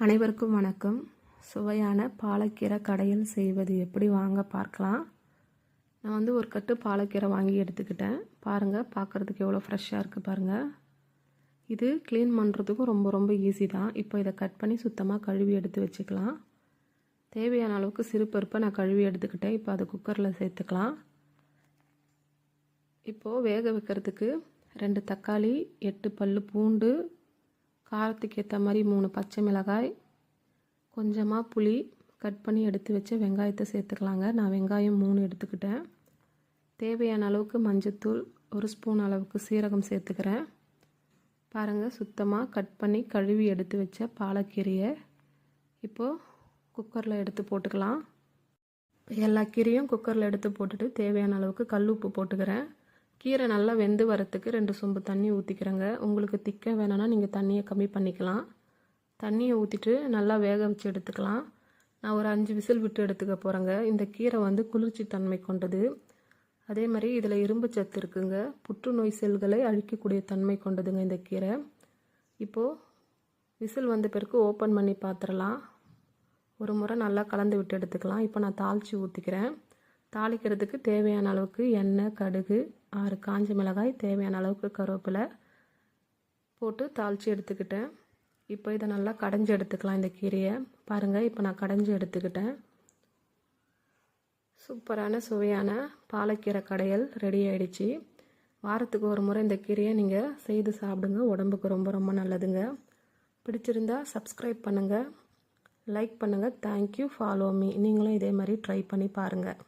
அனைவருக்கும் வணக்கம். சுவையான பாலக்கீரை கடையில் செய்வது எப்படி வாங்க பார்க்கலாம். நான் வந்து ஒரு கட்டு பாலக்கீரை வாங்கி எடுத்துக்கிட்டேன். பாருங்கள் பார்க்குறதுக்கு எவ்வளோ ஃப்ரெஷ்ஷாக இருக்குது பாருங்கள் இது க்ளீன் பண்ணுறதுக்கும் ரொம்ப ரொம்ப ஈஸி தான். இப்போ இதை கட் பண்ணி சுத்தமாக கழுவி எடுத்து வச்சுக்கலாம். தேவையான அளவுக்கு சிறுபருப்பை நான் கழுவி எடுத்துக்கிட்டேன். இப்போ அதை குக்கரில் சேர்த்துக்கலாம். இப்போது வேக வைக்கிறதுக்கு ரெண்டு தக்காளி எட்டு பல் பூண்டு காரத்துக்கு ஏற்ற மாதிரி மூணு பச்சை மிளகாய் கொஞ்சமாக புளி கட் பண்ணி எடுத்து வச்ச வெங்காயத்தை சேர்த்துக்கலாங்க. நான் வெங்காயம் மூணு எடுத்துக்கிட்டேன். தேவையான அளவுக்கு மஞ்சத்தூள் ஒரு ஸ்பூன் அளவுக்கு சீரகம் சேர்த்துக்கிறேன். பாருங்கள் சுத்தமாக கட் பண்ணி கழுவி எடுத்து வச்ச பாலக்கீரையை இப்போது குக்கரில் எடுத்து போட்டுக்கலாம். எல்லா கீரையும் குக்கரில் எடுத்து போட்டுட்டு தேவையான அளவுக்கு கல் உப்பு போட்டுக்கிறேன். கீரை நல்லா வெந்து வரத்துக்கு ரெண்டு சொம்பு தண்ணி ஊற்றிக்கிறேங்க உங்களுக்கு திக்க வேணும்னா நீங்கள் தண்ணியை கம்மி பண்ணிக்கலாம். தண்ணியை ஊற்றிட்டு நல்லா வேக வச்சு எடுத்துக்கலாம். நான் ஒரு அஞ்சு விசில் விட்டு எடுத்துக்க போகிறேங்க இந்த கீரை வந்து குளிர்ச்சி தன்மை கொண்டது. அதே மாதிரி இதில் இரும்பு சத்து இருக்குங்க. புற்றுநோய் செல்களை அழிக்கக்கூடிய தன்மை கொண்டதுங்க இந்த கீரை. இப்போது விசில் வந்த பிறகு ஓப்பன் பண்ணி பார்த்துடலாம் ஒரு முறை நல்லா கலந்து விட்டு எடுத்துக்கலாம். இப்போ நான் தாளித்து ஊற்றிக்கிறேன் தாளிக்கிறதுக்கு தேவையான அளவுக்கு எண்ணெய் கடுகு ஆறு காஞ்ச மிளகாய் தேவையான அளவுக்கு கருவேப்பிலை போட்டு தாளித்து எடுத்துக்கிட்டேன். இப்போ இதை நல்லா கடைஞ்சி எடுத்துக்கலாம் இந்த கீரையை. பாருங்கள் இப்போ நான் கடைஞ்சி எடுத்துக்கிட்டேன். சூப்பரான சுவையான பாலக்கீரை கடையல் ரெடி ஆகிடுச்சு வாரத்துக்கு ஒரு முறை இந்த கீரையை நீங்கள் செய்து சாப்பிடுங்க. உடம்புக்கு ரொம்ப ரொம்ப நல்லதுங்க. பிடிச்சிருந்தா சப்ஸ்கிரைப் பண்ணுங்கள் லைக் பண்ணுங்கள் தேங்க்யூ ஃபாலோ மீ நீங்களும் இதே மாதிரி ட்ரை பண்ணி பாருங்கள்